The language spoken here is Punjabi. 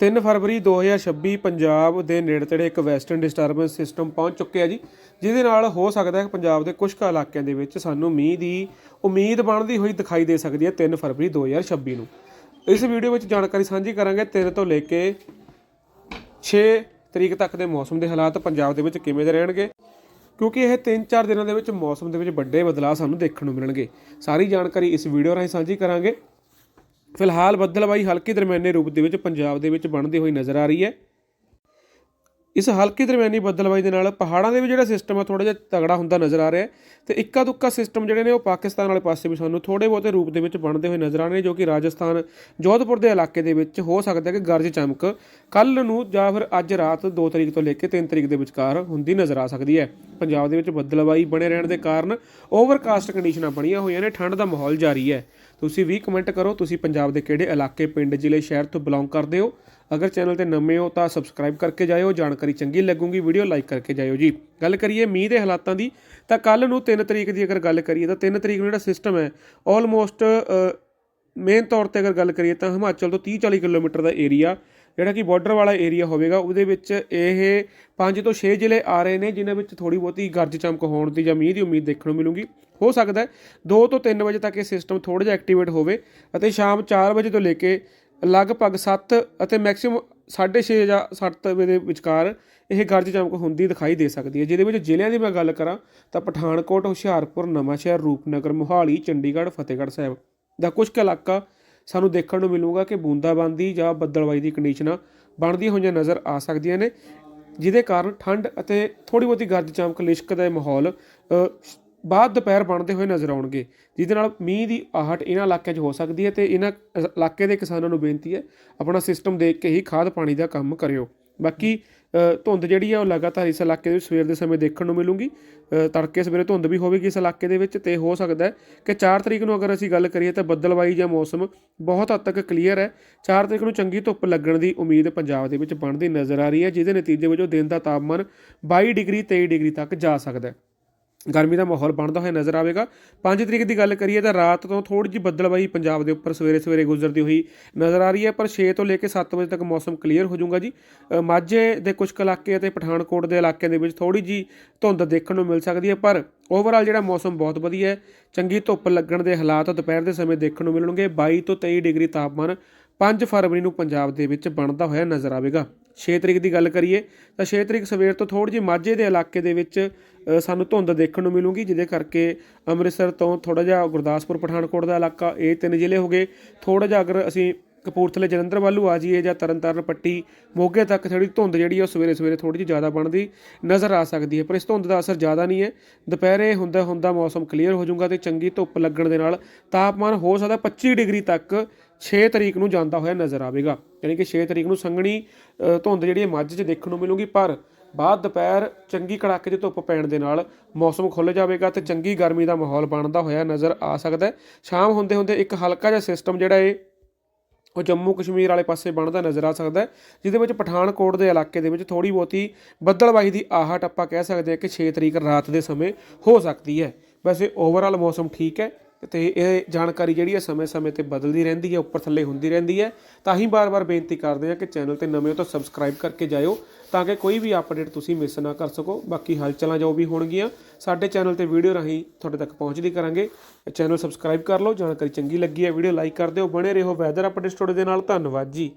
3 ਫਰਵਰੀ 2026 ਪੰਜਾਬ ਦੇ ਨੇੜੇ ਤੇੜੇ ਇੱਕ ਵੈਸਟਰਨ ਡਿਸਟਰਬੈਂਸ ਸਿਸਟਮ ਪਹੁੰਚ ਚੁੱਕਿਆ ਜੀ, ਜਿਹਦੇ ਨਾਲ ਹੋ ਸਕਦਾ ਹੈ ਕਿ ਪੰਜਾਬ ਦੇ ਕੁਝ ਕੁ ਇਲਾਕਿਆਂ ਦੇ ਵਿੱਚ ਸਾਨੂੰ ਮੀਂਹ ਦੀ ਉਮੀਦ ਬਣਦੀ ਹੋਈ ਦਿਖਾਈ ਦੇ ਸਕਦੀ ਹੈ 3 ਫਰਵਰੀ 2026 ਨੂੰ। ਇਸ ਵੀਡੀਓ ਵਿੱਚ ਜਾਣਕਾਰੀ ਸਾਂਝੀ ਕਰਾਂਗੇ 3 ਤੋਂ ਲੈ ਕੇ 6 ਤਰੀਕ ਤੱਕ ਦੇ ਮੌਸਮ ਦੇ ਹਾਲਾਤ ਪੰਜਾਬ ਦੇ ਵਿੱਚ ਕਿਵੇਂ ਦੇ ਰਹਿਣਗੇ, ਕਿਉਂਕਿ ਇਹ 3-4 ਦਿਨਾਂ ਦੇ ਵਿੱਚ ਮੌਸਮ ਦੇ ਵਿੱਚ ਵੱਡੇ ਬਦਲਾਅ ਸਾਨੂੰ ਦੇਖਣ ਨੂੰ ਮਿਲਣਗੇ। ਸਾਰੀ ਜਾਣਕਾਰੀ ਇਸ ਵੀਡੀਓ ਰਾਹੀਂ ਸਾਂਝੀ ਕਰਾਂਗੇ। ਫਿਲਹਾਲ ਬੱਦਲਬਾਈ ਹਲਕੀ ਦਰਮਿਆਨੇ ਰੂਪ ਦੇ ਵਿੱਚ ਪੰਜਾਬ ਦੇ ਵਿੱਚ ਬਣਦੀ ਹੋਈ ਨਜ਼ਰ ਆ ਰਹੀ ਹੈ। ਇਸ ਹਲਕੀ ਦਰਮਿਆਨੀ ਬੱਦਲਬਾਈ ਦੇ ਨਾਲ ਪਹਾੜਾਂ ਦੇ ਵੀ ਜਿਹੜਾ ਸਿਸਟਮ ਆ ਥੋੜਾ ਜਿਹਾ ਤਗੜਾ ਹੁੰਦਾ ਨਜ਼ਰ ਆ ਰਿਹਾ ਹੈ ਤੇ ਇੱਕਾ ਦੁੱਕਾ ਸਿਸਟਮ ਜਿਹੜੇ ਨੇ ਉਹ ਪਾਕਿਸਤਾਨ ਵਾਲੇ ਪਾਸੇ ਵੀ ਸਾਨੂੰ ਥੋੜੇ ਬਹੁਤੇ ਰੂਪ ਦੇ ਵਿੱਚ ਬਣਦੇ ਹੋਏ ਨਜ਼ਰ ਆ ਰਹੇ ਨੇ, ਜੋ ਕਿ ਰਾਜਸਥਾਨ, ਜੋਧਪੁਰ ਦੇ ਇਲਾਕੇ ਦੇ ਵਿੱਚ ਹੋ ਸਕਦਾ ਹੈ ਕਿ ਗਰਜ ਚਮਕ ਕੱਲ ਨੂੰ ਜਾਂ ਫਿਰ ਅੱਜ ਰਾਤ 2 ਤਰੀਕ ਤੋਂ ਲੈ ਕੇ 3 ਤਰੀਕ ਦੇ ਵਿਚਕਾਰ ਹੁੰਦੀ ਨਜ਼ਰ ਆ ਸਕਦੀ ਹੈ। ਪੰਜਾਬ ਦੇ ਵਿੱਚ ਬੱਦਲਬਾਈ ਬਣੇ ਰਹਿਣ ਦੇ ਕਾਰਨ ਓਵਰਕਾਸਟ ਕੰਡੀਸ਼ਨਾਂ ਬਣੀਆਂ ਹੋਈਆਂ ਨੇ, ਠੰਡ ਦਾ ਮਾਹੌਲ ਜਾਰੀ ਹੈ। ਤੁਸੀਂ ਵੀ ਕਮੈਂਟ ਕਰੋ, ਤੁਸੀਂ ਪੰਜਾਬ ਦੇ ਕਿਹੜੇ ਇਲਾਕੇ, ਪਿੰਡ, ਜ਼ਿਲ੍ਹੇ, ਸ਼ਹਿਰ ਤੋਂ ਬਿਲੋਂਗ ਕਰਦੇ ਹੋ? ਅਗਰ ਚੈਨਲ ਤੇ ਨਵੇਂ ਹੋ ਤਾਂ ਸਬਸਕ੍ਰਾਈਬ ਕਰਕੇ ਜਾਇਓ, ਜਾਣਕਾਰੀ ਚੰਗੀ ਲੱਗੂਗੀ ਵੀਡੀਓ ਲਾਈਕ ਕਰਕੇ ਜਾਇਓ ਜੀ। ਗੱਲ ਕਰੀਏ ਮੀਂਹ ਦੇ ਹਾਲਾਤਾਂ ਦੀ, ਤਾਂ ਕੱਲ ਨੂੰ 3 ਤਰੀਕ ਦੀ ਅਗਰ ਗੱਲ ਕਰੀਏ ਤਾਂ 3 ਤਰੀਕ ਨੂੰ ਜਿਹੜਾ ਸਿਸਟਮ ਹੈ ਆਲਮੋਸਟ ਮੇਨ ਤੌਰ ਤੇ ਅਗਰ ਗੱਲ ਕਰੀਏ ਤਾਂ ਹਿਮਾਚਲ ਤੋਂ 30 40 ਕਿਲੋਮੀਟਰ ਦਾ ਏਰੀਆ ਜਿਹੜਾ ਕਿ ਬਾਰਡਰ ਵਾਲਾ ਏਰੀਆ ਹੋਵੇਗਾ, ਉਹਦੇ ਵਿੱਚ ਇਹ 5 ਤੋਂ 6 ਜ਼ਿਲ੍ਹੇ ਆ ਰਹੇ ਨੇ, ਜਿਨ੍ਹਾਂ ਵਿੱਚ ਥੋੜੀ ਬਹੁਤੀ ਗਰਜ ਚਮਕ ਹੋਣ ਦੀ ਜਾਂ ਮੀਂਹ ਦੀ ਉਮੀਦ ਦੇਖਣ ਨੂੰ ਮਿਲੂਗੀ। ਹੋ ਸਕਦਾ ਹੈ। 2 ਤੋਂ 3 ਵਜੇ ਤੱਕ ਇਹ ਸਿਸਟਮ ਥੋੜਾ ਜਿਹਾ ਐਕਟੀਵੇਟ ਹੋਵੇ ਅਤੇ ਸ਼ਾਮ 4 ਵਜੇ ਤੋਂ ਲੈ ਕੇ ਲਗਭਗ 7 ਅਤੇ ਮੈਕਸਿਮਮ 6:30 ਜਾਂ 7 ਵਜੇ ਦੇ ਵਿਚਕਾਰ ਇਹ ਗਰਜ ਚਮਕ ਹੁੰਦੀ ਦਿਖਾਈ ਦੇ ਸਕਦੀ ਹੈ। ਜਿਹਦੇ ਵਿੱਚ ਜ਼ਿਲ੍ਹਿਆਂ ਦੀ ਮੈਂ ਗੱਲ ਕਰਾਂ ਤਾਂ ਪਠਾਨਕੋਟ, ਹੁਸ਼ਿਆਰਪੁਰ, ਨਵਾਂਸ਼ਹਿਰ, ਰੂਪਨਗਰ, ਮੋਹਾਲੀ, ਚੰਡੀਗੜ੍ਹ, ਫਤਿਹਗੜ੍ਹ ਸਾਹਿਬ ਦਾ ਕੁਝ ਕੁ ਇਲਾਕਾ ਸਾਨੂੰ ਦੇਖਣ ਨੂੰ ਮਿਲੂਗਾ ਕਿ ਬੂੰਦਾਬਾਂਦੀ ਜਾਂ ਬੱਦਲਵਾਈ ਦੀ ਕੰਡੀਸ਼ਨਾਂ ਬਣਦੀਆਂ ਹੋਈਆਂ ਨਜ਼ਰ ਆ ਸਕਦੀਆਂ ਨੇ, ਜਿਹਦੇ ਕਾਰਨ ਠੰਡ ਅਤੇ ਥੋੜੀ ਬਹੁਤੀ ਗਰਜ ਚਮਕ, ਲਿਸ਼ਕ ਦਾ ਮਾਹੌਲ ਬਾਅਦ ਦੁਪਹਿਰ ਬਣਦੇ ਹੋਏ ਨਜ਼ਰ ਆਉਣਗੇ, ਜਿਹਦੇ ਨਾਲ ਮੀਂਹ ਦੀ ਆਹਟ ਇਹਨਾਂ ਇਲਾਕਿਆਂ 'ਚ ਹੋ ਸਕਦੀ ਹੈ ਤੇ ਇਹਨਾਂ ਇਲਾਕੇ ਦੇ ਕਿਸਾਨਾਂ ਨੂੰ ਬੇਨਤੀ ਹੈ ਆਪਣਾ ਸਿਸਟਮ ਦੇਖ ਕੇ ਹੀ ਖਾਦ ਪਾਣੀ ਦਾ ਕੰਮ ਕਰਿਓ। ਬਾਕੀ ਧੁੰਦ ਜਿਹੜੀ ਆ ਉਹ ਲਗਾਤਾਰ ਇਸ ਇਲਾਕੇ ਦੇ ਵਿੱਚ ਸਵੇਰ ਦੇ ਸਮੇਂ ਦੇਖਣ ਨੂੰ ਮਿਲੂਗੀ। ਤੜਕੇ ਸਵੇਰੇ ਧੁੰਦ ਵੀ ਹੋਵੇਗੀ ਇਸ ਇਲਾਕੇ ਦੇ ਵਿੱਚ ਤੇ ਹੋ ਸਕਦਾ ਹੈ ਕਿ 4 ਤਰੀਕ ਨੂੰ ਅਗਰ ਅਸੀਂ ਗੱਲ ਕਰੀਏ ਤਾਂ ਬੱਦਲਵਾਈ ਜਾਂ ਮੌਸਮ ਬਹੁਤ ਹੱਦ ਤੱਕ ਕਲੀਅਰ ਹੈ। 4 ਤਰੀਕ ਨੂੰ ਚੰਗੀ ਧੁੱਪ ਲੱਗਣ ਦੀ ਉਮੀਦ ਪੰਜਾਬ ਦੇ ਵਿੱਚ ਬਣਦੀ ਨਜ਼ਰ ਆ ਰਹੀ ਹੈ, ਜਿਹਦੇ ਨਤੀਜੇ ਵਜੋਂ ਦਿਨ ਦਾ ਤਾਪਮਾਨ 22 ਡਿਗਰੀ 23 ਡਿਗਰੀ ਤੱਕ ਜਾ ਸਕਦਾ ਹੈ। ਗਰਮੀ ਦਾ ਮਾਹੌਲ ਬਣਦਾ ਹੋਇਆ ਨਜ਼ਰ ਆਵੇਗਾ। 5 ਤਰੀਕ ਦੀ ਗੱਲ ਕਰੀਏ ਤਾਂ ਰਾਤ ਤੋਂ ਥੋੜੀ ਜਿਹੀ ਬੱਦਲਬਾਈ ਪੰਜਾਬ ਦੇ ਉੱਪਰ ਸਵੇਰੇ ਸਵੇਰੇ ਗੁਜ਼ਰਦੀ ਹੋਈ ਨਜ਼ਰ ਆ ਰਹੀ ਹੈ, ਪਰ 6 ਤੋਂ ਲੈ ਕੇ 7 ਵਜੇ ਤੱਕ ਮੌਸਮ ਕਲੀਅਰ ਹੋ ਜਾਊਗਾ ਜੀ। ਮਾਝੇ ਦੇ ਕੁਝ ਕੁ ਇਲਾਕੇ ਅਤੇ ਪਠਾਨਕੋਟ ਦੇ ਇਲਾਕਿਆਂ ਦੇ ਵਿੱਚ ਥੋੜੀ ਜਿਹੀ ਧੁੰਦ ਦੇਖਣ ਨੂੰ ਮਿਲ ਸਕਦੀ ਹੈ, ਪਰ ਓਵਰਆਲ ਜਿਹੜਾ ਮੌਸਮ ਬਹੁਤ ਵਧੀਆ ਹੈ। ਚੰਗੀ ਧੁੱਪ ਲੱਗਣ ਦੇ ਹਾਲਾਤ ਦੁਪਹਿਰ ਦੇ ਸਮੇਂ ਦੇਖਣ ਨੂੰ ਮਿਲਣਗੇ। 22 ਤੋਂ 23 ਡਿਗਰੀ ਤਾਪਮਾਨ 5 ਫਰਵਰੀ ਨੂੰ ਪੰਜਾਬ ਦੇ ਵਿੱਚ ਬਣਦਾ ਹੋਇਆ ਨਜ਼ਰ ਆਵੇਗਾ। 6 ਤਰੀਕ ਦੀ ਗੱਲ ਕਰੀਏ, ਤਾਂ 6 ਤਰੀਕ ਸਵੇਰ ਤੋਂ ਥੋੜੀ ਜਿਹੀ ਮਾਝੇ ਦੇ ਇਲਾਕੇ ਦੇ ਵਿੱਚ ਸਾਨੂੰ ਧੁੰਦ ਦੇਖਣ ਨੂੰ ਮਿਲੂਗੀ, ਜਿਹਦੇ ਕਰਕੇ ਅੰਮ੍ਰਿਤਸਰ ਤੋਂ ਥੋੜਾ ਜਿਹਾ ਗੁਰਦਾਸਪੁਰ, ਪਠਾਨਕੋਟ ਦਾ ਇਲਾਕਾ, ਇਹ ਤਿੰਨ ਜ਼ਿਲ੍ਹੇ ਹੋ ਗਏ। ਥੋੜਾ ਜਿਹਾ ਅਗਰ ਅਸੀਂ ਕਪੂਰਥਲੇ, ਜਲੰਧਰ ਵੱਲੋਂ ਆ ਜਾਈਏ ਜਾਂ ਤਰਨਤਾਰਨ, ਪੱਟੀ, ਮੋਗੇ ਤੱਕ ਥੋੜੀ ਧੁੰਦ ਜਿਹੜੀ ਆ ਉਹ ਸਵੇਰੇ ਸਵੇਰੇ ਥੋੜੀ ਜਿਹੀ ਜ਼ਿਆਦਾ ਬਣਦੀ ਨਜ਼ਰ ਆ ਸਕਦੀ ਹੈ, ਪਰ ਇਸ ਧੁੰਦ ਦਾ ਅਸਰ ਜ਼ਿਆਦਾ ਨਹੀਂ ਹੈ। ਦੁਪਹਿਰੇ ਹੁੰਦਾ ਹੁੰਦਾ ਮੌਸਮ ਕਲੀਅਰ ਹੋ ਜਾਊਗਾ ਤੇ ਚੰਗੀ ਧੁੱਪ ਲੱਗਣ ਦੇ ਨਾਲ ਤਾਪਮਾਨ ਹੋ ਸਕਦਾ 25 ਡਿਗਰੀ ਤੱਕ 6 ਤਰੀਕ ਨੂੰ ਜਾਂਦਾ ਹੋਇਆ ਨਜ਼ਰ ਆਵੇਗਾ। ਯਾਨੀ ਕਿ 6 ਤਰੀਕ ਨੂੰ ਸੰਘਣੀ ਧੁੰਦ ਜਿਹੜੀ ਹੈ ਮੱਝ 'ਚ ਦੇਖਣ ਨੂੰ ਮਿਲੂਗੀ, ਪਰ ਬਾਅਦ ਦੁਪਹਿਰ ਚੰਗੀ ਕੜਾਕੇ ਦੀ ਧੁੱਪ ਪੈਣ ਦੇ ਨਾਲ ਮੌਸਮ ਖੁੱਲ ਜਾਵੇਗਾ ਤੇ ਚੰਗੀ ਗਰਮੀ ਦਾ ਮਾਹੌਲ ਬਣਦਾ ਹੋਇਆ ਨਜ਼ਰ ਆ ਸਕਦਾ ਹੈ। ਸ਼ਾਮ ਹੁੰਦੇ ਹੁੰਦੇ ਇੱਕ ਹਲਕਾ ਜਿਹਾ ਸਿਸਟਮ ਜਿਹੜਾ ਹੈ ਉਹ ਜੰਮੂ ਕਸ਼ਮੀਰ ਵਾਲੇ ਪਾਸੇ ਬਣਦਾ ਨਜ਼ਰ ਆ ਸਕਦਾ ਹੈ, ਜਿਹਦੇ ਵਿੱਚ ਪਠਾਨਕੋਟ ਦੇ ਇਲਾਕੇ ਦੇ ਵਿੱਚ ਥੋੜੀ ਬਹੁਤੀ ਬੱਦਲਬਾਈ ਦੀ ਆਹਟ ਆਪਾਂ ਕਹਿ ਸਕਦੇ ਹਾਂ ਕਿ 6 ਤਰੀਕ ਰਾਤ ਦੇ ਸਮੇਂ ਹੋ ਸਕਦੀ ਹੈ। ਵੈਸੇ ਓਵਰਆਲ ਮੌਸਮ ਠੀਕ ਹੈ ਤੇ ਇਹ ਜਾਣਕਾਰੀ ਜਿਹੜੀ ਹੈ ਸਮੇਂ-ਸਮੇਂ ਤੇ ਬਦਲਦੀ ਰਹਿੰਦੀ ਹੈ, ਉੱਪਰ ਥੱਲੇ ਹੁੰਦੀ ਰਹਿੰਦੀ ਹੈ। ਤਾਂ ਹੀ ਬਾਰ-ਬਾਰ ਬੇਨਤੀ ਕਰਦੇ ਹਾਂ ਕਿ ਚੈਨਲ ਤੇ ਨਵੇਂ ਹੋ ਤਾਂ ਸਬਸਕ੍ਰਾਈਬ ਕਰਕੇ ਜਾਇਓ, ਤਾਂ ਕਿ ਕੋਈ ਵੀ ਅਪਡੇਟ ਤੁਸੀਂ ਮਿਸ ਨਾ ਕਰ ਸਕੋ। ਬਾਕੀ ਹਲਚਲਾਂ ਜੋ ਵੀ ਹੋਣਗੀਆਂ, ਸਾਡੇ ਚੈਨਲ ਤੇ ਵੀਡੀਓ ਰਾਹੀਂ ਤੁਹਾਡੇ ਤੱਕ ਪਹੁੰਚਦੀ ਕਰਾਂਗੇ। ਚੈਨਲ ਸਬਸਕ੍ਰਾਈਬ ਕਰ ਲਓ, ਜਾਣਕਾਰੀ ਚੰਗੀ ਲੱਗੀ ਹੈ, ਵੀਡੀਓ ਲਾਈਕ ਕਰ ਦਿਓ, ਬਣੇ ਰਹੋ ਵੈਦਰ ਅਪਡੇਟ ਸਟੋਰੀ ਦੇ ਨਾਲ। ਧੰਨਵਾਦ ਜੀ।